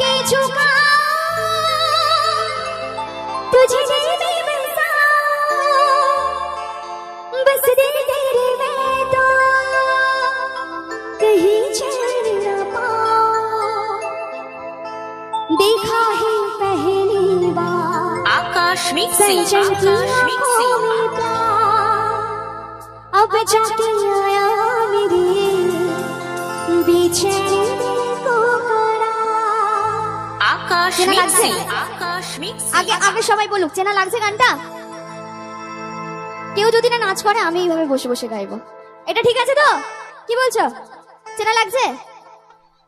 के झुका तुझे मैं बस दिल तेरे में तो कहीं चैन न पाऊँ। देखा है पहली बार। आकाश मिक्सिंग सजन की आँखों में अब जाके आया मेरे। बेचैनी আকাশ লাগছে? আগে আগে সবাই বলুক চেনা লাগছে গানটা? কেউ যদি না নাচ করে আমি এইভাবে বসে বসে গাইবো। এটা ঠিক আছে তো? কি বলছো? চেনা লাগছে?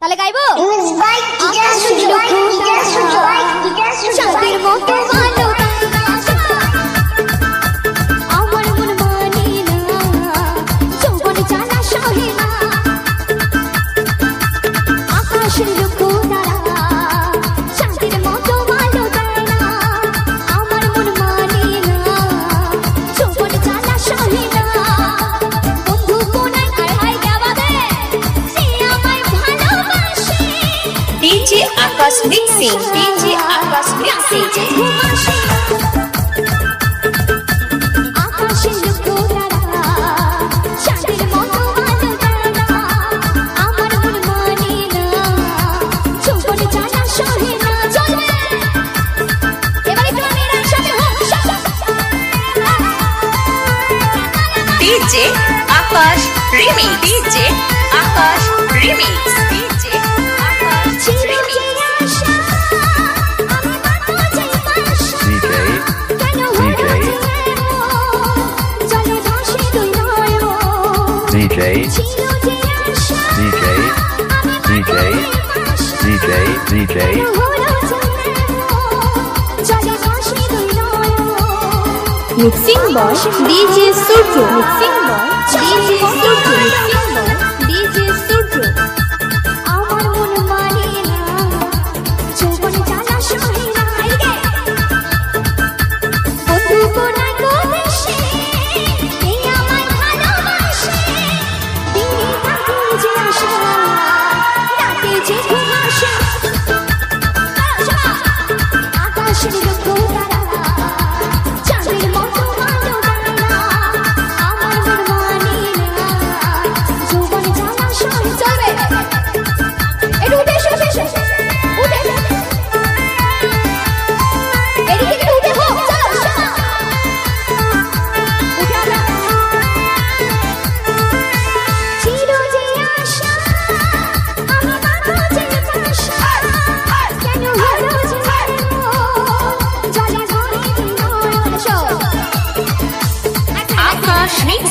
তাহলে গাইবো? মতো DJ Akash mixing DJ Akash mixing ঘুমাসে আকাশের লক্ষ্য তারা চাঁদের মতো আলো না আমার মন মানে না যৌবন জ্বালা সহে না চলবে এবার মেয়েরা একসাথে হোক DJ Akash remix DJ Akash remix DJ Akash remix DJ, DJ, DJ, DJ, DJ, mixing boy DJ Surya. Mixing boy DJ Surya. Mixing boy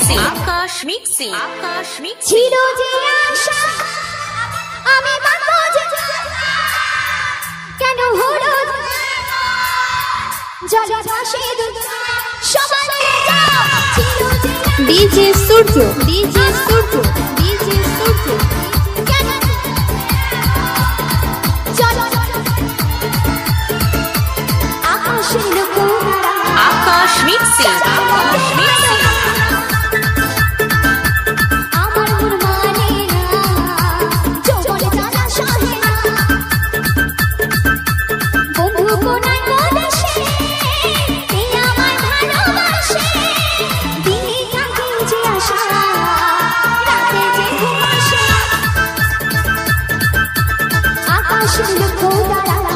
mixing Akash mixing Akash mixing ছিল যে আশা আমি বাঁধবো যে কেন হলো? যে ভাসে সবাই যাও। ছিল যে DJ Surya DJ Surya DJ Surya. আকাশের লক্ষ্য